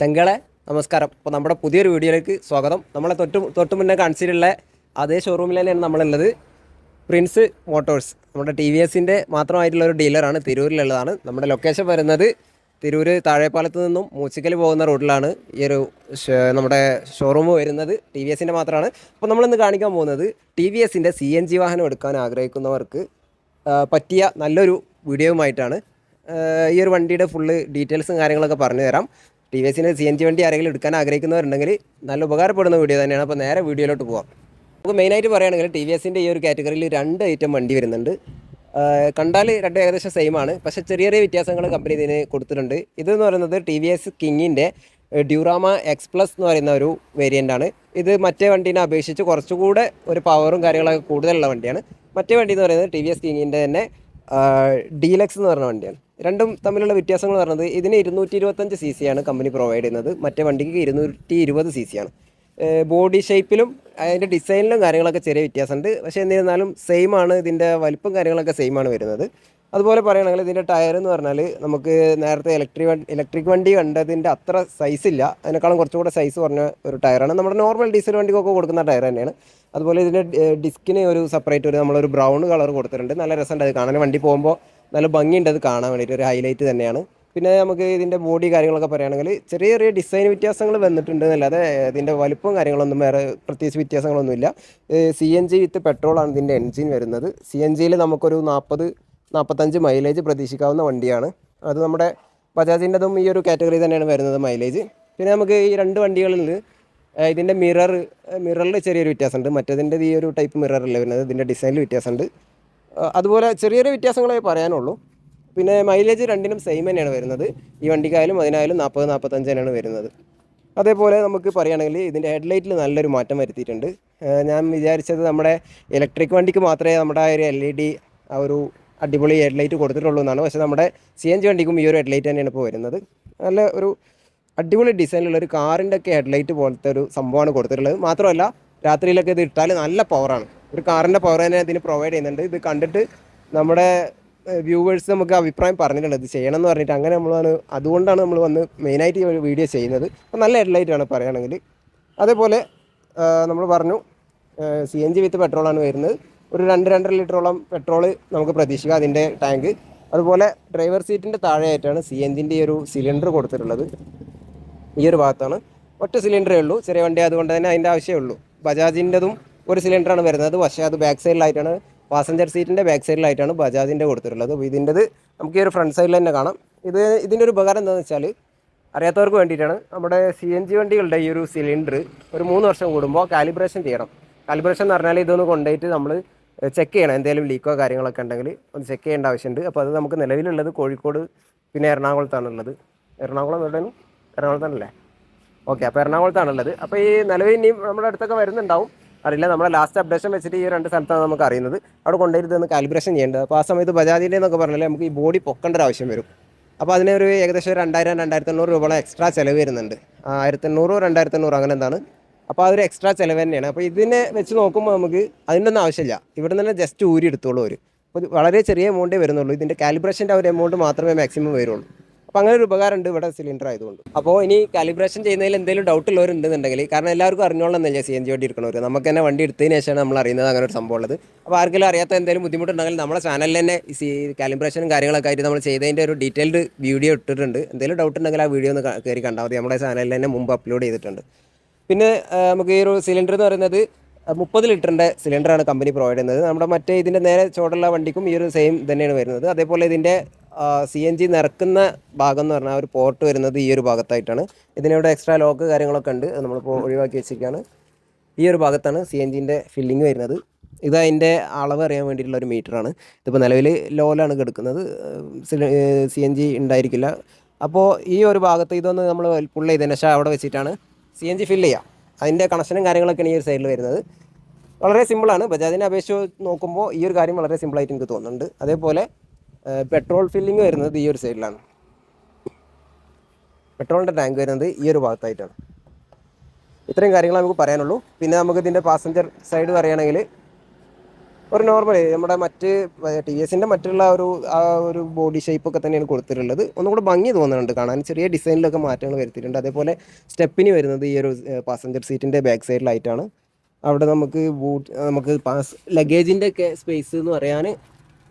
ചങ്കളെ നമസ്കാരം. അപ്പോൾ നമ്മുടെ പുതിയൊരു വീഡിയോയിലേക്ക് സ്വാഗതം. നമ്മളെ തൊട്ട് തൊട്ട് മുന്നേ കാണിച്ചിട്ടുള്ള അതേ ഷോറൂമിൽ തന്നെയാണ് നമ്മളുള്ളത്. പ്രിൻസ് മോട്ടോഴ്സ് നമ്മുടെ ടി വി എസിന്റെ മാത്രമായിട്ടുള്ള ഒരു ഡീലറാണ്. തിരൂരിലുള്ളതാണ്. നമ്മുടെ ലൊക്കേഷൻ വരുന്നത് തിരൂര് താഴെപ്പാലത്ത് നിന്നും മൂച്ചിക്കൽ പോകുന്ന റോഡിലാണ് ഈ ഒരു നമ്മുടെ ഷോറൂം വരുന്നത്. ടി വി എസിന്റെ മാത്രമാണ്. അപ്പോൾ നമ്മളിന്ന് കാണിക്കാൻ പോകുന്നത് ടി വി എസിന്റെ സി എൻ ജി വാഹനം എടുക്കാൻ ആഗ്രഹിക്കുന്നവർക്ക് പറ്റിയ നല്ലൊരു വീഡിയോയുമായിട്ടാണ്. ഈ ഒരു വണ്ടിയുടെ ഫുള്ള് ഡീറ്റെയിൽസും കാര്യങ്ങളൊക്കെ പറഞ്ഞു തരാം. ടി വി എസിന്റെ സി എൻ ജി വണ്ടി ആരെങ്കിലും എടുക്കാൻ ആഗ്രഹിക്കുന്നവരുണ്ടെങ്കിൽ നല്ല ഉപകാരപ്പെടുന്ന വീഡിയോ തന്നെയാണ്. അപ്പോൾ നേരെ വീഡിയോയിലോട്ട് പോകാം നമുക്ക് മെയിനായിട്ട് പറയുകയാണെങ്കിൽ ടി വി എസിന്റെ ഈ ഒരു കാറ്റഗറിയിൽ രണ്ട് ഐറ്റം വണ്ടി വരുന്നുണ്ട്. കണ്ടാൽ രണ്ടും ഏകദേശം സെയിം ആണ്. പക്ഷേ ചെറിയ ചെറിയ വ്യത്യാസങ്ങൾ കമ്പനി ഇതിന് കൊടുത്തിട്ടുണ്ട്. ഇതെന്ന് പറയുന്നത് ടി വി എസ് കിങ്ങിന്റെ ഡ്യൂറാമ എക്സ് പ്ലസ് എന്ന് പറയുന്ന ഒരു വേരിയന്റ് ആണ്. ഇത് മറ്റേ വണ്ടീനെ അപേക്ഷിച്ച് കുറച്ചുകൂടെ ഒരു പവറും കാര്യങ്ങളൊക്കെ കൂടുതലുള്ള വണ്ടിയാണ്. മറ്റേ വണ്ടി എന്ന് പറയുന്നത് ടി വി എസ് കിങ്ങിന്റെ തന്നെ ഡീലക്സ് എന്ന് പറയുന്ന വണ്ടിയാണ്. രണ്ടും തമ്മിലുള്ള വ്യത്യാസങ്ങൾ പറയുന്നത് ഇതിന് ഇരുന്നൂറ്റി ഇരുപത്തഞ്ച് സി സി ആണ് കമ്പനി പ്രൊവൈഡ് ചെയ്യുന്നത്. മറ്റേ വണ്ടിക്ക് ഇരുന്നൂറ്റി ഇരുപത് സി സി ആണ്. ബോഡി ഷേപ്പിലും അതിന്റെ ഡിസൈനിലും കാര്യങ്ങളൊക്കെ ചെറിയ വ്യത്യാസമുണ്ട്. പക്ഷേ എന്നിരുന്നാലും സെയിം ആണ് ഇതിന്റെ വലിപ്പം കാര്യങ്ങളൊക്കെ സെയിം ആണ് വരുന്നത്. അതുപോലെ പറയുകയാണെങ്കിൽ ഇതിന്റെ ടയർ എന്ന് പറഞ്ഞാൽ നമുക്ക് നേരത്തെ ഇലക്ട്രിക് വണ്ടി ഇലക്ട്രിക് വണ്ടി കണ്ടതിന്റെ അത്ര സൈസ് ഇല്ല. അതിനേക്കാളും കുറച്ചുകൂടെ സൈസ് പറഞ്ഞ ഒരു ടയറാണ് നമ്മുടെ നോർമൽ ഡീസൽ വണ്ടിക്കൊക്കെ കൊടുക്കുന്ന ടയർ തന്നെയാണ്. അതുപോലെ ഇതിന്റെ ഡിസ്കിന് ഒരു സെപ്പറേറ്റ് ഒരു നമ്മളൊരു ബ്രൗൺ കളർ കൊടുത്തിട്ടുണ്ട്. നല്ല രസമുണ്ട് അത് കാണാൻ. വണ്ടി പോകുമ്പോൾ നല്ല ഭംഗിയുണ്ട് അത് കാണാൻ വേണ്ടിയിട്ട് ഒരു ഹൈലൈറ്റ് തന്നെയാണ്. പിന്നെ നമുക്ക് ഇതിന്റെ ബോഡി കാര്യങ്ങളൊക്കെ പറയുകയാണെങ്കിൽ ചെറിയ ചെറിയ ഡിസൈൻ വ്യത്യാസങ്ങൾ വന്നിട്ടുണ്ട് എന്നല്ലാതെ ഇതിന്റെ വലുപ്പവും കാര്യങ്ങളൊന്നും വേറെ പ്രത്യേകിച്ച് വ്യത്യാസങ്ങളൊന്നുമില്ല. സി എൻ ജി വിത്ത് പെട്രോളാണ് ഇതിന്റെ എൻജിൻ വരുന്നത്. സി എൻ ജിയിൽ നമുക്കൊരു നാൽപ്പത് നാൽപ്പത്തഞ്ച് മൈലേജ് പ്രതീക്ഷിക്കാവുന്ന വണ്ടിയാണ്. അത് നമ്മുടെ ബജാജിന്റെതും ഈ ഒരു കാറ്റഗറി തന്നെയാണ് വരുന്നത് മൈലേജ് പിന്നെ നമുക്ക് ഈ രണ്ട് വണ്ടികളിൽ ഇതിന്റെ മിറർ മിററിൽ ചെറിയൊരു വ്യത്യാസമുണ്ട്. മറ്റേതിന്റെ ഈ ഒരു ടൈപ്പ് മിററല്ല വരുന്നത് ഇതിന്റെ ഡിസൈനിൽ വ്യത്യാസമുണ്ട്. അതുപോലെ ചെറിയ ചെറിയ വ്യത്യാസങ്ങളെ പറയാനുള്ളൂ. പിന്നെ മൈലേജ് രണ്ടിനും സെയിം തന്നെയാണ് വരുന്നത്. ഈ വണ്ടിക്കായാലും അതിനായാലും നാൽപ്പത് നാൽപ്പത്തഞ്ച് തന്നെയാണ് വരുന്നത്. അതേപോലെ നമുക്ക് പറയുകയാണെങ്കിൽ ഇതിന്റെ ഹെഡ്ലൈറ്റിൽ നല്ലൊരു മാറ്റം വരുത്തിയിട്ടുണ്ട്. ഞാൻ വിചാരിച്ചത് നമ്മുടെ ഇലക്ട്രിക് വണ്ടിക്ക് മാത്രമേ നമ്മുടെ ആ ഒരു എൽ ഇ ഡി ആ ഒരു അടിപൊളി ഹെഡ്ലൈറ്റ് കൊടുത്തിട്ടുള്ളൂ എന്നാണ്. പക്ഷേ നമ്മുടെ സി എൻ ജി വണ്ടിക്കും ഈ ഒരു ഹെഡ്ലൈറ്റ് തന്നെയാണ് ഇപ്പോൾ വരുന്നത്. നല്ല ഒരു അടിപൊളി ഡിസൈനിലുള്ള ഒരു കാറിന്റെ ഒക്കെ ഹെഡ്ലൈറ്റ് പോലത്തെ ഒരു സംഭവമാണ് കൊടുത്തിട്ടുള്ളത്. മാത്രമല്ല രാത്രിയിലൊക്കെ ഇത് ഇട്ടാൽ നല്ല പവറാണ് ഒരു കാറിന്റെ പവർ തന്നെ ഇതിന് പ്രൊവൈഡ് ചെയ്യുന്നുണ്ട്. ഇത് കണ്ടിട്ട് നമ്മുടെ വ്യൂവേഴ്സ് നമുക്ക് അഭിപ്രായം പറഞ്ഞിട്ടുണ്ട്. ഇത് ചെയ്യണം എന്ന് പറഞ്ഞിട്ട് അങ്ങനെ നമ്മളാണ് അതുകൊണ്ടാണ് നമ്മൾ വന്ന് മെയിനായിട്ട് ഈ ഒരു വീഡിയോ ചെയ്യുന്നത്. അപ്പോൾ നല്ല ഹെഡ്ലൈറ്റാണ് പറയുകയാണെങ്കിൽ. അതേപോലെ നമ്മൾ പറഞ്ഞു സി എൻ ജി വിത്ത് പെട്രോളാണ് വരുന്നത്. ഒരു രണ്ട് രണ്ടര ലിറ്ററോളം പെട്രോൾ നമുക്ക് പ്രതീക്ഷിക്കാം അതിന്റെ ടാങ്ക് അതുപോലെ ഡ്രൈവർ സീറ്റിന്റെ താഴെയായിട്ടാണ് സി എൻ ജിന്റെ ഈ ഒരു സിലിണ്ടർ കൊടുത്തിട്ടുള്ളത്. ഈ ഒരു ഭാഗത്താണ്. ഒറ്റ സിലിണ്ടറേ ഉള്ളൂ. ചെറിയ വണ്ടി അതുകൊണ്ട് തന്നെ അതിന്റെ ആവശ്യമേ ഉള്ളൂ. ബജാജിന്റെതും ഒരു സിലിണ്ടറാണ് വരുന്നത്. പക്ഷേ അത് ബാക്ക് സൈഡിലായിട്ടാണ് പാസഞ്ചർ സീറ്റിന്റെ ബാക്ക് സൈഡിലായിട്ടാണ് ബജാജിന്റെ കൊടുത്തിട്ടുള്ളത്. അപ്പോൾ ഇതിന്റെത് നമുക്ക് ഈ ഒരു ഫ്രണ്ട് സൈഡിൽ തന്നെ കാണാം. ഇത് ഇതിന്റെ ഒരു ഉപകാരം എന്താണെന്ന് വെച്ചാൽ അറിയാത്തവർക്ക് വേണ്ടിയിട്ടാണ് നമ്മുടെ സി എൻ ജി വണ്ടികളുടെ ഈ ഒരു സിലിണ്ടർ ഒരു മൂന്ന് വർഷം കൂടുമ്പോൾ കാലിബ്രേഷൻ ചെയ്യണം. കാലിബ്രേഷൻ എന്ന് പറഞ്ഞാൽ ഇതൊന്ന് കൊണ്ടുപോയിട്ട് നമ്മൾ ചെക്ക് ചെയ്യണം. എന്തെങ്കിലും ലീക്കോ കാര്യങ്ങളൊക്കെ ഉണ്ടെങ്കിൽ ഒന്ന് ചെക്ക് ചെയ്യേണ്ട ആവശ്യമുണ്ട്. അപ്പോൾ അത് നമുക്ക് നിലവിലുള്ളത് കോഴിക്കോട് പിന്നെ എറണാകുളത്താണുള്ളത്. എറണാകുളം എവിടെയാണ്? എറണാകുളത്താണല്ലേ? ഓക്കെ അപ്പോൾ എറണാകുളത്താണുള്ളത്. അപ്പോൾ ഈ നിലവിൽ ഇനിയും നമ്മുടെ അടുത്തൊക്കെ വരുന്നുണ്ടാവും. അറിയില്ല നമ്മുടെ ലാസ്റ്റ് അപ്ഡേഷൻ വെച്ചിട്ട് ഈ രണ്ട് സ്ഥലത്താണ് നമുക്ക് അറിയുന്നത്. അവിടെ കൊണ്ടുവരുത് ഇതൊന്ന് കാലിബ്രേഷൻ ചെയ്യേണ്ടത്. അപ്പോൾ ആ സമയത്ത് ബജാജിന്റെ എന്നൊക്കെ പറഞ്ഞാൽ നമുക്ക് ഈ ബോഡി പൊക്കേണ്ട ഒരു ആവശ്യം വരും. അപ്പോൾ അതിന് ഒരു ഏകദേശം രണ്ടായിരം രണ്ടായിരത്തി എണ്ണൂറ് എക്സ്ട്രാ ചിലവ് വരുന്നുണ്ട്. ആയിരത്തി എണ്ണൂറ് രണ്ടായിരത്തി എണ്ണൂറ് അങ്ങനെ എന്താണ്. അപ്പോൾ അതൊരു എക്സ്ട്രാ ചിലവ് തന്നെയാണ്. അപ്പോൾ ഇതിനെ വെച്ച് നോക്കുമ്പോൾ നമുക്ക് അതിന്റെ ഒന്നും ആവശ്യമില്ല. ഇവിടെ നിന്ന് തന്നെ ജസ്റ്റ് ഊരി എടുത്തോളൂ ഒരു വളരെ ചെറിയ എമൗണ്ടേ വരുന്നുള്ളൂ. ഇതിന്റെ കാലിബ്രേഷന്റെ ഒരു എമൗണ്ട് മാത്രമേ മാക്സിമം വരുള്ളൂ. അപ്പോൾ അങ്ങനെ ഒരു ഉപകാരം ഉണ്ട് ഇവിടെ സിലിണ്ടർ ആയതുകൊണ്ട്. അപ്പോൾ ഇനി കാലിബ്രേഷൻ ചെയ്യുന്നതിൽ എന്തെങ്കിലും ഡൗട്ട് ഉള്ളവരുണ്ടെന്നുണ്ടെങ്കിൽ കാരണം എല്ലാവർക്കും അറിഞ്ഞോളണമെന്നില്ല സി എൻ ജി വണ്ടി എടുക്കണവർ നമുക്ക് തന്നെ വണ്ടി എടുത്തതിന് ശേഷമാണ് നമ്മൾ അറിയുന്നത് അങ്ങനെ ഒരു സംഭവം ഉള്ളത്. അപ്പോൾ ആർക്കെങ്കിലും അറിയാത്ത എന്തെങ്കിലും ബുദ്ധിമുട്ടുണ്ടെങ്കിൽ നമ്മുടെ ചാനലിൽ തന്നെ സി കാലിബ്രേഷനും കാര്യങ്ങളൊക്കെ ആയിട്ട് നമ്മൾ ചെയ്തതിന്റെ ഒരു ഡീറ്റെയിൽഡ് വീഡിയോ ഇട്ടിട്ടുണ്ട്. എന്തെങ്കിലും ഡൗട്ട് ഉണ്ടെങ്കിൽ ആ വീഡിയോ ഒന്ന് കയറി കണ്ടാൽ മതി. നമ്മുടെ ചാനലിൽ തന്നെ മുമ്പ് അപ്ലോഡ് ചെയ്തിട്ടുണ്ട്. പിന്നെ നമുക്ക് ഈ ഒരു സിലിണ്ടർ എന്ന് പറയുന്നത് മുപ്പത് ലിറ്ററിന്റെ സിലിണ്ടറാണ് കമ്പനി പ്രൊവൈഡ് ചെയ്യുന്നത്. നമ്മുടെ മറ്റേ ഇതിന്റെ നേരെ ചോടുള്ള വണ്ടിക്കും ഈ ഒരു സെയിം തന്നെയാണ് വരുന്നത്. അതേപോലെ ഇതിന്റെ സി എൻ ജി നിറക്കുന്ന ഭാഗം എന്ന് പറഞ്ഞാൽ ഒരു പോർട്ട് വരുന്നത് ഈ ഒരു ഭാഗത്തായിട്ടാണ്. ഇതിനിവിടെ എക്സ്ട്രാ ലോക്ക് കാര്യങ്ങളൊക്കെ ഉണ്ട്. നമ്മളിപ്പോൾ ഒഴിവാക്കി വെച്ചിരിക്കുകയാണ് ഈ ഒരു ഭാഗത്താണ് സി എൻ ജിന്റെ ഫില്ലിങ് വരുന്നത്. ഇത് അതിന്റെ അളവ് അറിയാൻ വേണ്ടിയിട്ടുള്ള ഒരു മീറ്ററാണ് ഇതിപ്പോൾ നിലവിൽ ലോലാണ് കിടക്കുന്നത്. സി എൻ ജി ഉണ്ടായിരിക്കില്ല. അപ്പോൾ ഈ ഒരു ഭാഗത്ത് ഇതൊന്ന് നമ്മൾ പുള്ള ചെയ്തതിന് ശേഷം അവിടെ വെച്ചിട്ടാണ് സി എൻ ജി ഫില്ല് ചെയ്യുക അതിന്റെ കണക്ഷനും കാര്യങ്ങളൊക്കെയാണ് ഈ ഒരു സൈഡിൽ വരുന്നത്. വളരെ സിമ്പിളാണ് ബജാജിനെ അപേക്ഷിച്ച് നോക്കുമ്പോൾ ഈ ഒരു കാര്യം വളരെ സിമ്പിളായിട്ട് എനിക്ക് തോന്നുന്നുണ്ട്. അതേപോലെ പെട്രോൾ ഫില്ലിങ് വരുന്നത് ഈ ഒരു സൈഡിലാണ് പെട്രോളിന്റെ ടാങ്ക് വരുന്നത് ഈ ഒരു ഭാഗത്തായിട്ടാണ്. ഇത്രയും കാര്യങ്ങൾ നമുക്ക് പറയാനുള്ളൂ. പിന്നെ നമുക്ക് ഇതിന്റെ പാസഞ്ചർ സൈഡ് പറയുകയാണെങ്കിൽ ഒരു നോർമൽ നമ്മുടെ മറ്റ് ടി വി എസിന്റെ മറ്റുള്ള ഒരു ആ ഒരു ബോഡി ഷേപ്പൊക്കെ തന്നെയാണ് കൊടുത്തിട്ടുള്ളത്. ഒന്നും കൂടെ ഭംഗി തോന്നുന്നുണ്ട് കാണാൻ. ചെറിയ ഡിസൈനിലൊക്കെ മാറ്റങ്ങൾ വരുത്തിയിട്ടുണ്ട്. അതേപോലെ സ്റ്റെപ്പിന് വരുന്നത് ഈ ഒരു പാസഞ്ചർ സീറ്റിന്റെ ബാക്ക് സൈഡിലായിട്ടാണ് അവിടെ നമുക്ക് ബൂട്ട് നമുക്ക് പാസ് ലഗേജിന്റെ ഒക്കെ സ്പേസ് എന്ന് പറയാൻ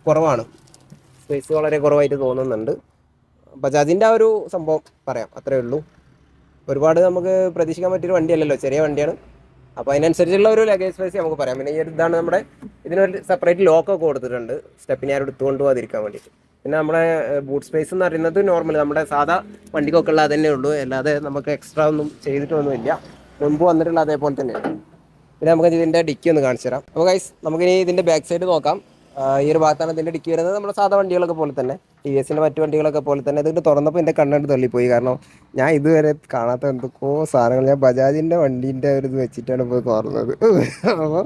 കുറവാണ്. സ്പേസ് വളരെ കുറവായിട്ട് തോന്നുന്നുണ്ട്. ബജാജിന്റെ ആ ഒരു സംഭവം പറയാം അത്രേ ഉള്ളൂ. ഒരുപാട് നമുക്ക് പ്രതീക്ഷിക്കാൻ പറ്റിയൊരു വണ്ടിയല്ലല്ലോ ചെറിയ വണ്ടിയാണ്. അപ്പോൾ അതിനനുസരിച്ചുള്ള ഒരു ലഗേജ് സ്പേസ് നമുക്ക് പറയാം. പിന്നെ ഈ ഒരു ഇതാണ് നമ്മുടെ ഇതിനൊരു സെപ്പറേറ്റ് ലോക്കൊക്കെ കൊടുത്തിട്ടുണ്ട്. സ്റ്റെപ്പിനെ ആരും എടുത്തുകൊണ്ട് പോകാതിരിക്കാൻ വേണ്ടിയിട്ട്. പിന്നെ നമ്മുടെ ബൂട്ട് സ്പേസ് എന്ന് പറയുന്നത് നോർമൽ നമ്മുടെ സാധാ വണ്ടിക്കൊക്കെ ഉള്ള അതന്നെ ഉള്ളൂ. അല്ലാതെ നമുക്ക് എക്സ്ട്രാ ഒന്നും ചെയ്തിട്ടൊന്നുമില്ല. മുൻപ് വന്നിട്ടുള്ള അതേപോലെ തന്നെയാണ്. പിന്നെ നമുക്ക് ഇതിന്റെ ഡിക്കി ഒന്ന് കാണിച്ചു തരാം അപ്പോൾ ഗൈസ് നമുക്കിനി ഇതിന്റെ ബാക്ക് സൈഡ് നോക്കാം. ഈ ഒരു ഭാഗത്താണ് ഇതിന്റെ ഡിക്കി വരുന്നത്. നമ്മുടെ സാധാ വണ്ടികളൊക്കെ പോലെ തന്നെ. ടി വി എസിന്റെ മറ്റു വണ്ടികളൊക്കെ പോലെ തന്നെ. ഇതിന്റെ തുറന്നപ്പോൾ എന്റെ കണ്ണെടുത്ത് തള്ളിപ്പോയി. കാരണം ഞാൻ ഇതുവരെ കാണാത്ത എന്തൊക്കെയോ സാധനങ്ങൾ. ഞാൻ ബജാജിന്റെ വണ്ടീന്റെ ഒരു ഇത് വെച്ചിട്ടാണ് പോയി തുറന്നത് അപ്പോൾ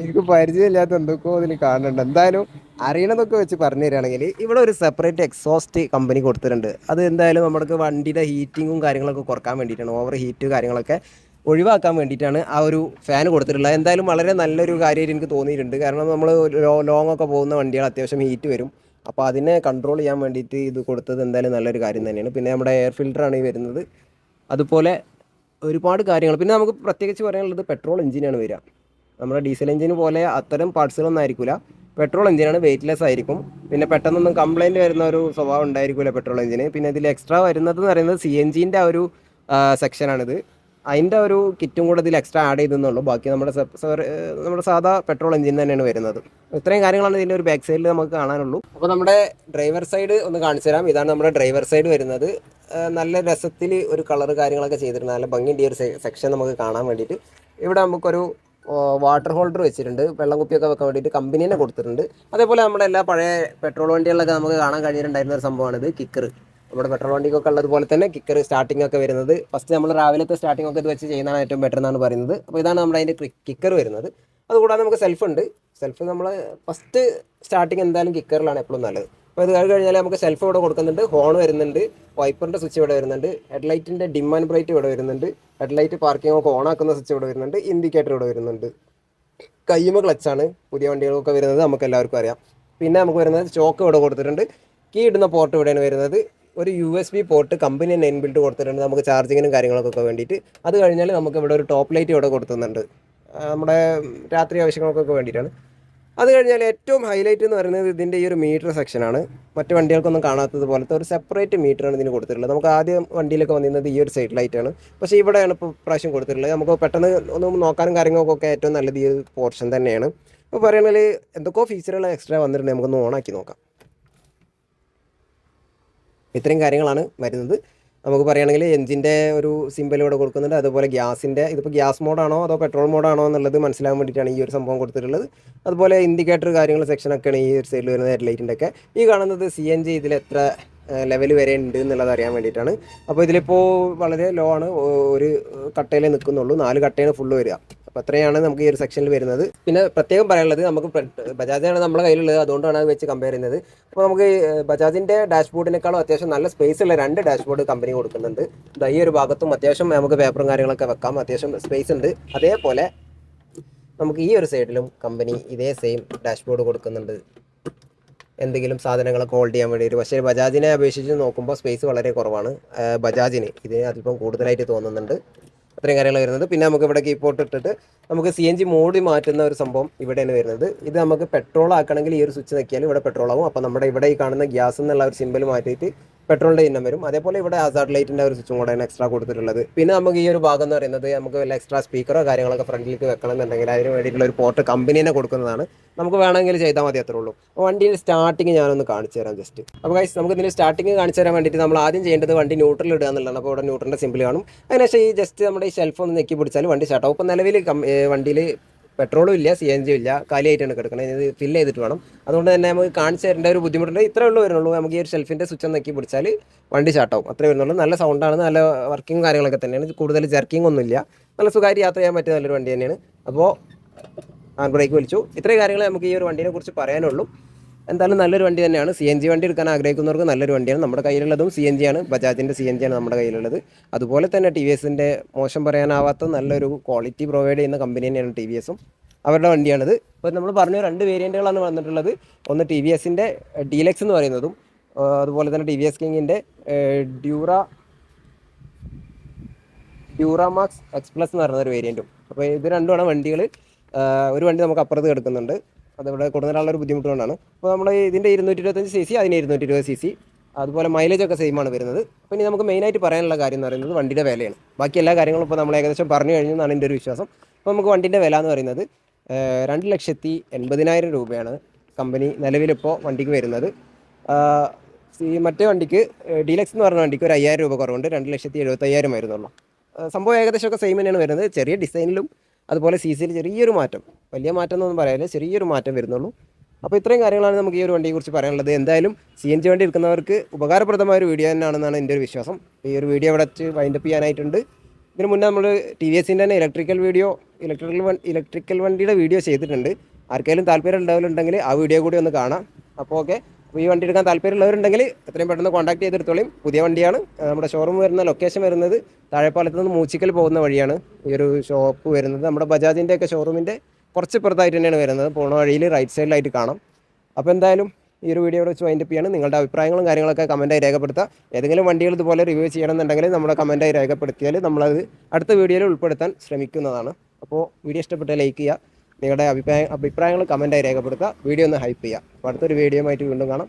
എനിക്ക് പരിചയമില്ലാത്ത എന്തൊക്കെയോ ഇതിൽ കാണുന്നുണ്ട്. എന്തായാലും അറിയണതൊക്കെ വെച്ച് പറഞ്ഞു തരികയാണെങ്കിൽ ഇവിടെ ഒരു സെപ്പറേറ്റ് എക്സോസ്റ്റ് കമ്പനി കൊടുത്തിട്ടുണ്ട്. അത് എന്തായാലും നമ്മൾക്ക് വണ്ടിയുടെ ഹീറ്റിങ്ങും കാര്യങ്ങളൊക്കെ കുറയ്ക്കാൻ വേണ്ടിയിട്ടാണ്. ഓവർ ഹീറ്റ് കാര്യങ്ങളൊക്കെ ഒഴിവാക്കാൻ വേണ്ടിയിട്ടാണ് ആ ഒരു ഫാൻ കൊടുത്തിട്ടുള്ളത്. എന്തായാലും വളരെ നല്ലൊരു കാര്യമായിട്ട് എനിക്ക് തോന്നിയിട്ടുണ്ട്. കാരണം നമ്മൾ ലോങ് ഒക്കെ പോകുന്ന വണ്ടികൾ അത്യാവശ്യം ഹീറ്റ് വരും. അപ്പോൾ അതിനെ കൺട്രോൾ ചെയ്യാൻ വേണ്ടിയിട്ട് ഇത് കൊടുത്തത് എന്തായാലും നല്ലൊരു കാര്യം തന്നെയാണ്. പിന്നെ നമ്മുടെ എയർ ഫിൽറ്ററാണ് ഈ വരുന്നത്. അതുപോലെ ഒരുപാട് കാര്യങ്ങൾ. പിന്നെ നമുക്ക് പ്രത്യേകിച്ച് പറയാനുള്ളത് പെട്രോൾ എഞ്ചിനാണ് വരിക. നമ്മുടെ ഡീസൽ എഞ്ചിന് പോലെ അത്തരം പാർട്സുകളൊന്നും ആയിരിക്കില്ല പെട്രോൾ എഞ്ചിനാണ് വെയിറ്റ്ലെസ് ആയിരിക്കും. പിന്നെ പെട്ടെന്നൊന്നും കംപ്ലൈന്റ് വരുന്ന ഒരു സ്വഭാവം ഉണ്ടായിരിക്കില്ല പെട്രോൾ എഞ്ചിന് പിന്നെ ഇതിൽ എക്സ്ട്രാ വരുന്നത് എന്ന് പറയുന്നത് സി എൻ ജിന്റെ ആ ഒരു സെക്ഷനാണിത് അതിന്റെ ഒരു കിറ്റും കൂടെ ഇതിൽ എക്സ്ട്രാ ആഡ് ചെയ്തെന്നുള്ളൂ. ബാക്കി നമ്മുടെ നമ്മുടെ സാധാ പെട്രോൾ എഞ്ചിൻ തന്നെയാണ് വരുന്നത്. ഇത്രയും കാര്യങ്ങളാണ് ഇതിന്റെ ഒരു ബാക്ക് സൈഡിൽ നമുക്ക് കാണാനുള്ളൂ. അപ്പോൾ നമ്മുടെ ഡ്രൈവർ സൈഡ് ഒന്ന് കാണിച്ചു തരാം. ഇതാണ് നമ്മുടെ ഡ്രൈവർ സൈഡ് വരുന്നത്. നല്ല രസത്തിൽ ഒരു കളർ കാര്യങ്ങളൊക്കെ ചെയ്തിട്ടുണ്ട്. നല്ല ഭംഗിന്റെ ഒരു സെക്ഷൻ നമുക്ക് കാണാൻ വേണ്ടിയിട്ട്. ഇവിടെ നമുക്കൊരു വാട്ടർ ഹോൾഡർ വെച്ചിട്ടുണ്ട്. വെള്ളം കുപ്പിയൊക്കെ വെക്കാൻ വേണ്ടിയിട്ട് കമ്പനി കൊടുത്തിട്ടുണ്ട്. അതേപോലെ നമ്മുടെ എല്ലാ പഴയ പെട്രോൾ വണ്ടികളിലൊക്കെ നമുക്ക് കാണാൻ കഴിഞ്ഞിട്ടുണ്ടായിരുന്ന ഒരു സംഭവമാണിത് കിക്കർ നമ്മുടെ പെട്രോൾ വണ്ടിക്കൊക്കെ ഉള്ളതുപോലെ തന്നെ കിക്കർ സ്റ്റാർട്ടിംഗ് ഒക്കെ വരുന്നത്. ഫസ്റ്റ് നമ്മൾ രാവിലത്തെ സ്റ്റാർട്ടിംഗ് ഒക്കെ ഇത് വെച്ച് ചെയ്യുന്നതാണ് ഏറ്റവും ബെറ്റർ എന്നാണ് പറയുന്നത്. അപ്പോൾ ഇതാണ് നമ്മുടെ അതിന്റെ കിക്കർ വരുന്നത്. അതുകൂടാതെ നമുക്ക് സെൽഫ് ഉണ്ട്. സെൽഫ് നമ്മൾ ഫസ്റ്റ് സ്റ്റാർട്ടിങ് എന്തായാലും കിക്കറിലാണ് എപ്പോഴും നല്ലത്. അപ്പോൾ ഇത് കഴിഞ്ഞ് കഴിഞ്ഞാൽ നമുക്ക് സെൽഫ് ഇവിടെ കൊടുക്കുന്നുണ്ട്. ഹോൺ വരുന്നുണ്ട്. വൈപ്പറിന്റെ സ്വിച്ച് ഇവിടെ വരുന്നുണ്ട്. ഹെഡ്ലൈറ്റിന്റെ ഡിം ആൻഡ് ബ്രൈറ്റ് ഇവിടെ വരുന്നുണ്ട്. ഹെഡ്ലൈറ്റ് പാർക്കിംഗ് ഒക്കെ ഓൺ ആക്കുന്ന സ്വിച്ച് ഇവിടെ വരുന്നുണ്ട്. ഇൻഡിക്കേറ്റർ ഇവിടെ വരുന്നുണ്ട്. കയ്യുമ ക്ലച്ചാണ് പുതിയ വണ്ടികളൊക്കെ വരുന്നത്. നമുക്ക് എല്ലാവർക്കും അറിയാം. പിന്നെ നമുക്ക് വരുന്നത് ചോക്ക് ഇവിടെ കൊടുത്തിട്ടുണ്ട്. കീ ഇടുന്ന പോർട്ട് ഇവിടെയാണ് വരുന്നത്. ഒരു U S B port company തന്നെ ഇൻബിൽറ്റ് കൊടുത്തിട്ടുണ്ട്. നമുക്ക് ചാർജിങ്ങിനും കാര്യങ്ങൾക്കൊക്കെ വേണ്ടിയിട്ട്. അത് കഴിഞ്ഞാൽ നമുക്ക് ഇവിടെ ഒരു ടോപ്പ് ലൈറ്റ് ഇവിടെ കൊടുത്തുന്നുണ്ട്. നമ്മുടെ രാത്രി ആവശ്യങ്ങൾക്കൊക്കെ വേണ്ടിയിട്ടാണ്. അത് കഴിഞ്ഞാൽ ഏറ്റവും ഹൈലൈറ്റ് എന്ന് പറയുന്നത് ഇതിന്റെ ഈ ഒരു മീറ്റർ സെക്ഷനാണ് മറ്റ് വണ്ടികൾക്കൊന്നും കാണാത്തത് പോലത്തെ ഒരു സെപ്പറേറ്റ് മീറ്ററാണ് ഇതിന് കൊടുത്തിട്ടുള്ളത്. നമുക്ക് ആദ്യം വണ്ടിയിലൊക്കെ വന്നിരുന്നത് ഈ ഒരു സൈഡ് ലൈറ്റാണ് പക്ഷേ ഇവിടെയാണ് ഇപ്പോൾ പ്രാവശ്യം കൊടുത്തിട്ടുള്ളത്. നമുക്ക് പെട്ടെന്ന് ഒന്ന് നോക്കാനും കാര്യങ്ങൾക്കൊക്കെ ഏറ്റവും നല്ലത് ഈ പോർഷൻ തന്നെയാണ്. അപ്പോൾ പറയുകയാണെങ്കിൽ എന്തൊക്കെയോ ഫീച്ചറുകൾ എക്സ്ട്രാ വന്നിട്ടുണ്ട്. നമുക്കൊന്ന് ഓണാക്കി നോക്കാം. ഇത്രയും കാര്യങ്ങളാണ് വരുന്നത്. നമുക്ക് പറയുകയാണെങ്കിൽ എഞ്ചിന്റെ ഒരു സിമ്പൽ ഇവിടെ കൊടുക്കുന്നുണ്ട്. അതുപോലെ ഗ്യാസിന്റെ ഇതിപ്പോൾ ഗ്യാസ് മോഡാണോ അതോ പെട്രോൾ മോഡാണോ എന്നുള്ളത് മനസ്സിലാകാൻ വേണ്ടിയിട്ടാണ് ഈ ഒരു സംഭവം കൊടുത്തിട്ടുള്ളത്. അതുപോലെ ഇൻഡിക്കേറ്റർ കാര്യങ്ങൾ സെക്ഷനൊക്കെയാണ് ഈ ഒരു സൈഡിൽ വരുന്ന ഹെഡ്ലൈറ്റിന്റെ ഒക്കെ. ഈ കാണുന്നത് സി എൻ ജി ഇതിൽ എത്ര ലെവൽ വരെ ഉണ്ട് എന്നുള്ളത് അറിയാൻ വേണ്ടിയിട്ടാണ്. അപ്പോൾ ഇതിലിപ്പോൾ വളരെ ലോ ആണ് ഒരു കട്ടയിലേ നിൽക്കുന്നുള്ളൂ. നാല് കട്ടയാണ് ഫുള്ള് വരിക. അപ്പോൾ അത്രയാണ് നമുക്ക് ഈ ഒരു സെക്ഷനിൽ വരുന്നത്. പിന്നെ പ്രത്യേകം പറയാനുള്ളത് നമുക്ക് ബജാജാണ് നമ്മുടെ കയ്യിലുള്ളത്. അതുകൊണ്ടാണ് അത് വെച്ച് കമ്പയർ ചെയ്യുന്നത്. അപ്പോൾ നമുക്ക് ബജാജിന്റെ ഡാഷ്ബോർഡിനേക്കാളും അത്യാവശ്യം നല്ല സ്പേസ് ഉള്ള രണ്ട് ഡാഷ്ബോർഡ് കമ്പനി കൊടുക്കുന്നുണ്ട്. ഈ ഒരു ഭാഗത്തും അത്യാവശ്യം നമുക്ക് പേപ്പറും കാര്യങ്ങളൊക്കെ വെക്കാം. അത്യാവശ്യം സ്പേസ് ഉണ്ട്. അതേപോലെ നമുക്ക് ഈ ഒരു സൈഡിലും കമ്പനി ഇതേ സെയിം ഡാഷ്ബോർഡ് കൊടുക്കുന്നുണ്ട്. എന്തെങ്കിലും സാധനങ്ങളൊക്കെ ഹോൾഡ് ചെയ്യാൻ വേണ്ടിയിട്ട്. പക്ഷേ ബജാജിനെ അപേക്ഷിച്ച് നോക്കുമ്പോൾ സ്പേസ് വളരെ കുറവാണ്. ബജാജിന് ഇതിന് അതിപ്പം കൂടുതലായിട്ട് തോന്നുന്നുണ്ട്. അത്രയും കാര്യങ്ങൾ വരുന്നത്. പിന്നെ നമുക്ക് ഇവിടെ കീപ്പോട്ട് ഇട്ടിട്ട് നമുക്ക് സി എൻ ജി മോഡി മാറ്റുന്ന ഒരു സംഭവം ഇവിടെ ഇവിടെയാണ് വരുന്നത്. ഇത് നമുക്ക് പെട്രോൾ ആക്കണമെങ്കിൽ ഈ ഒരു സ്വിച്ച് നോക്കിയാൽ ഇവിടെ പെട്രോൾ ആവും. അപ്പോൾ നമ്മുടെ ഇവിടെ ഈ കാണുന്ന ഗ്യാസ് എന്നുള്ള ഒരു സിമ്പിൾ മാറ്റിയിട്ട് പെട്രോളിന്റെ ഇന്നം വരും. അതേപോലെ ഇവിടെ ഹസാർഡ് ലൈറ്റിന്റെ ഒരു സ്വിച്ചും കൂടെയാണ് എക്സ്ട്രാ കൊടുത്തിട്ടുള്ളത്. പിന്നെ നമുക്ക് ഈ ഒരു ഭാഗം എന്ന് പറയുന്നത് നമുക്ക് വല്ല എക്സ്ട്രാ സ്പീക്കറോ കാര്യങ്ങളൊക്കെ ഫ്രണ്ടിലേക്ക് വെക്കണം എന്നുണ്ടെങ്കിൽ അതിന് വേണ്ടിയിട്ടുള്ള ഒരു പോർട്ട് കമ്പനി തന്നെ കൊടുക്കുന്നതാണ്. നമുക്ക് വേണമെങ്കിൽ ചെയ്താൽ മതി അത്രേ ഉള്ളൂ. അപ്പോൾ വണ്ടിയുടെ സ്റ്റാർട്ടിങ് ഞാനൊന്ന് കാണിച്ചു തരാം ജസ്റ്റ് അപ്പോൾ ഗൈസ് നമുക്ക് ഇതിന്റെ സ്റ്റാർട്ടിങ് കാണിച്ചു തരാൻ വേണ്ടിയിട്ട് നമ്മൾ ആദ്യം ചെയ്യേണ്ടത് വണ്ടി ന്യൂട്രൽ ഇടുക എന്നുള്ളതാണ്. അപ്പോൾ ഇവിടെ ന്യൂട്രലിന്റെ സിമ്പിൾ കാണും. അതിനുശേഷം ഈ ജസ്റ്റ് നമ്മുടെ ഈ ഷെൽഫ് ഒന്ന് ഞെക്കി പിടിച്ചാൽ വണ്ടി സ്റ്റാർട്ടാവും അപ്പോൾ നിലവിൽ വണ്ടിയിൽ പെട്രോളും ഇല്ല സി എൻ ജി ഇല്ല കാലിയായിട്ടാണ് കിടക്കുന്നത് ഇത് ഫില്ല് ചെയ്തിട്ട് വേണം. അതുകൊണ്ട് തന്നെ നമുക്ക് കാണിച്ചു തരേണ്ട ഒരു ബുദ്ധിമുട്ടുണ്ട്. ഇത്രേ ഉള്ളൂ വരുന്നുള്ളൂ. നമുക്ക് ഈ ഒരു ഷെൽഫിന്റെ സ്വിച്ച് നോക്കി പിടിച്ചാൽ വണ്ടി സ്റ്റാർട്ടാവും അത്രേ വരുന്നുള്ളൂ. നല്ല സൗണ്ടാണ് നല്ല വർക്കിംഗ് കാര്യങ്ങളൊക്കെ തന്നെയാണ്. കൂടുതൽ ജർക്കിംഗ് ഒന്നുമില്ല നല്ല സുഖമായിട്ട് യാത്ര ചെയ്യാൻ പറ്റിയ നല്ലൊരു വണ്ടി തന്നെയാണ്. അപ്പോൾ ഹാൻഡ് ബ്രേക്ക് വലിച്ചു ഇത്രയും കാര്യങ്ങൾ നമുക്ക് ഈ ഒരു വണ്ടീനെ കുറിച്ച് പറയാനുള്ളൂ. എന്തായാലും നല്ലൊരു വണ്ടി തന്നെയാണ്. സി എൻ ജി വണ്ടി എടുക്കാൻ ആഗ്രഹിക്കുന്നവർക്ക് നല്ലൊരു വണ്ടിയാണ്. നമ്മുടെ കയ്യിലുള്ളതും സി എൻ ജി ആണ്. ബജാജിന്റെ സി എൻ ജി ആണ് നമ്മുടെ കയ്യിലുള്ളത്. അതുപോലെ തന്നെ ടി വി എസിന്റെ മോശം പറയാനാവാത്ത നല്ലൊരു ക്വാളിറ്റി പ്രൊവൈഡ് ചെയ്യുന്ന കമ്പനി തന്നെയാണ് ടി വി എസും അവരുടെ വണ്ടിയാണിത്. ഇപ്പോൾ നമ്മൾ പറഞ്ഞ രണ്ട് വേരിയന്റുകളാണ് വന്നിട്ടുള്ളത്. ഒന്ന് ടി വി എസിന്റെ ഡീലക്സ് എന്ന് പറയുന്നതും അതുപോലെ തന്നെ ടി വി എസ് കിങ്ങിന്റെ ഡ്യൂറ ഡ്യൂറാമാക്സ് എക്സ് പ്ലസ് എന്ന് പറയുന്ന ഒരു വേരിയന്റും അപ്പോൾ ഇത് രണ്ടുമാണ് വണ്ടികൾ ഒരു വണ്ടി നമുക്ക് അപ്പുറത്ത് കിടക്കുന്നുണ്ട്. അതിവിടെ കൊടുക്കാനുള്ള ഒരു ബുദ്ധിമുട്ട് കൊണ്ടാണ് അപ്പോൾ നമ്മൾ ഇതിന്റെ ഇരുന്നൂറ്റി ഇരുപത്തഞ്ച് സി സി അതിന് ഇരുന്നൂറ്റി ഇരുപത് സി സി അതുപോലെ മൈലേജ് ഒക്കെ സെയിം ആണ് വരുന്നത്. അപ്പോൾ ഇനി നമുക്ക് മെയിനായിട്ട് പറയാനുള്ള കാര്യം എന്ന് പറയുന്നത് വണ്ടിയുടെ വിലയാണ്. ബാക്കി എല്ലാ കാര്യങ്ങളും ഇപ്പോൾ നമ്മൾ ഏകദേശം പറഞ്ഞു കഴിഞ്ഞു എന്നാണ് എന്റെ ഒരു വിശ്വാസം. അപ്പോൾ നമുക്ക് വണ്ടിന്റെ വില എന്ന് പറയുന്നത് രണ്ട് ലക്ഷത്തി എൺപതിനായിരം രൂപയാണ് കമ്പനി നിലവിലിപ്പോൾ വണ്ടിക്ക് വരുന്നത്. ഈ മറ്റേ വണ്ടിക്ക് ഡീലക്സ് എന്ന് പറഞ്ഞ വണ്ടിക്ക് ഒരു അയ്യായിരം രൂപ കുറവുണ്ട് രണ്ട് ലക്ഷത്തി എഴുപത്തയ്യായിരം വരുന്നുള്ളൂ സംഭവം ഏകദേശമൊക്കെ സെയിം തന്നെയാണ് വരുന്നത്. ചെറിയ ഡിസൈനിലും അതുപോലെ സി സിയിൽ ചെറിയൊരു മാറ്റം. വലിയ മാറ്റം എന്നൊന്നും പറയാനില്ല ചെറിയൊരു മാറ്റം വരുന്നുള്ളൂ. അപ്പോൾ ഇത്രയും കാര്യങ്ങളാണ് നമുക്ക് ഈ ഒരു വണ്ടിയെക്കുറിച്ച് പറയാനുള്ളത്. എന്തായാലും സി എൻ ജി വണ്ടി എടുക്കുന്നവർക്ക് ഉപകാരപ്രദമായ ഒരു വീഡിയോ തന്നെയാണെന്നാണ് എന്റെ ഒരു വിശ്വാസം. ഈ ഒരു വീഡിയോ ഇവിടെ വെച്ച് വൈൻഡപ്പ് ചെയ്യാനായിട്ടുണ്ട്. ഇതിന് മുന്നേ നമ്മൾ ടി വി എസിന്റെ തന്നെ electrical video electrical one electrical വണ്ടിയുടെ വീഡിയോ ചെയ്തിട്ടുണ്ട്. ആർക്കെങ്കിലും താല്പര്യം ഉണ്ടാവുന്നുണ്ടെങ്കിൽ ആ വീഡിയോ കൂടി ഒന്ന് കാണാം. അപ്പോൾ ഓക്കെ അപ്പോൾ ഈ വണ്ടി എടുക്കാൻ താല്പര്യമുള്ളവരുണ്ടെങ്കിൽ എത്രയും പെട്ടെന്ന് കോൺടാക്ട് ചെയ്തെടുത്തോളും. പുതിയ വണ്ടിയാണ്. നമ്മുടെ ഷോറൂം വരുന്ന ലൊക്കേഷൻ വരുന്നത് താഴെപ്പാലത്ത് നിന്ന് മൂച്ചിക്കൽ പോകുന്ന വഴിയാണ്. ഈ ഒരു ഷോപ്പ് വരുന്നത്. നമ്മുടെ ബജാജിന്റെ ഒക്കെ ഷോറൂമിന്റെ കുറച്ച് പുറത്തായിട്ട് തന്നെയാണ് വരുന്നത്. പോണ വഴിയിൽ റൈറ്റ് സൈഡിലായിട്ട് കാണാം. അപ്പോൾ എന്തായാലും ഈ ഒരു വീഡിയോ വെച്ച് വൈൻഡപ്പ് ചെയ്യാണ്. നിങ്ങളുടെ അഭിപ്രായങ്ങളും കാര്യങ്ങളൊക്കെ കമന്റായി രേഖപ്പെടുത്താം ഏതെങ്കിലും വണ്ടികൾ ഇതുപോലെ റിവ്യൂ ചെയ്യണമെന്നുണ്ടെങ്കിൽ നമ്മുടെ കമന്റായി രേഖപ്പെടുത്തിയാൽ നമ്മളത് അടുത്ത വീഡിയോയിൽ ഉൾപ്പെടുത്താൻ ശ്രമിക്കുന്നതാണ്. അപ്പോൾ വീഡിയോ ഇഷ്ടപ്പെട്ടാൽ ലൈക്ക് ചെയ്യുക. നിങ്ങളുടെ അഭിപ്രായ അഭിപ്രായങ്ങൾ കമന്റായി രേഖപ്പെടുത്തുക. വീഡിയോ ഒന്ന് ഹൈപ്പ് ചെയ്യുക. അടുത്തൊരു വീഡിയോ ആയിട്ട് വീണ്ടും കാണാം.